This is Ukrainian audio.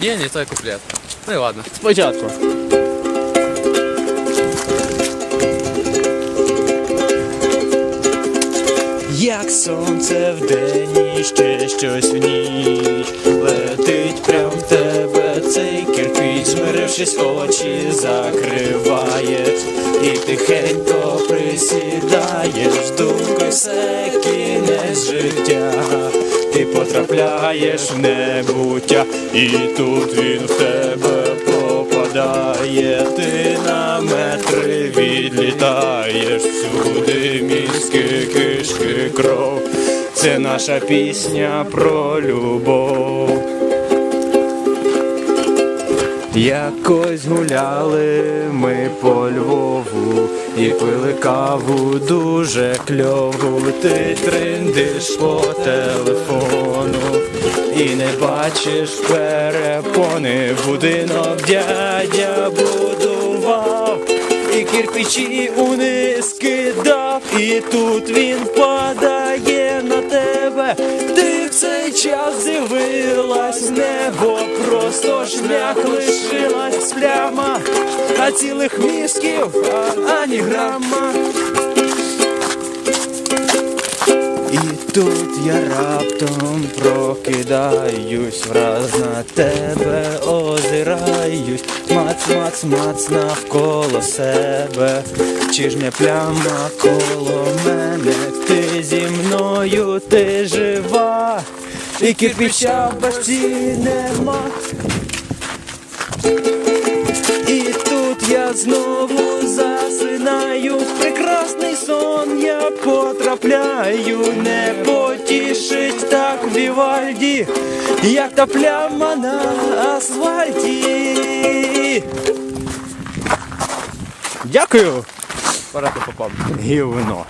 Nie, nie, to jako priat. No i ładne. Spodziadko. Jak słońce w dni, szczęście w nich. Цей кирпіч Змирившись очі закриваєш І тихенько присідаєш Думкою все кінець життя. Ти потрапляєш в небуття І тут він в тебе попадає. Ти на метри відлітаєш Всюди мізки, кишки, кров. Це наша пісня про любов Якось гуляли ми по Львову і пили каву дуже кльову. Ти триндиш по телефону і не бачиш перепони. Будинок дядя будував і кирпичі униз кидав, і тут він падає небо, просто шлях лишилась пляма, а цілих мізків ані грама. І тут я раптом прокидаюсь, враз на тебе озираюсь, мац, мац, мац навколо себе, чи ж не пляма коло мене, ти зі мною, ти жива, і кирпича в башті нема. І тут я знову засинаю, в прекрасний сон я потрапляю, не потішить так Вівальді, як та пляма на асфальті. Дякую, Пора по попам. гівно.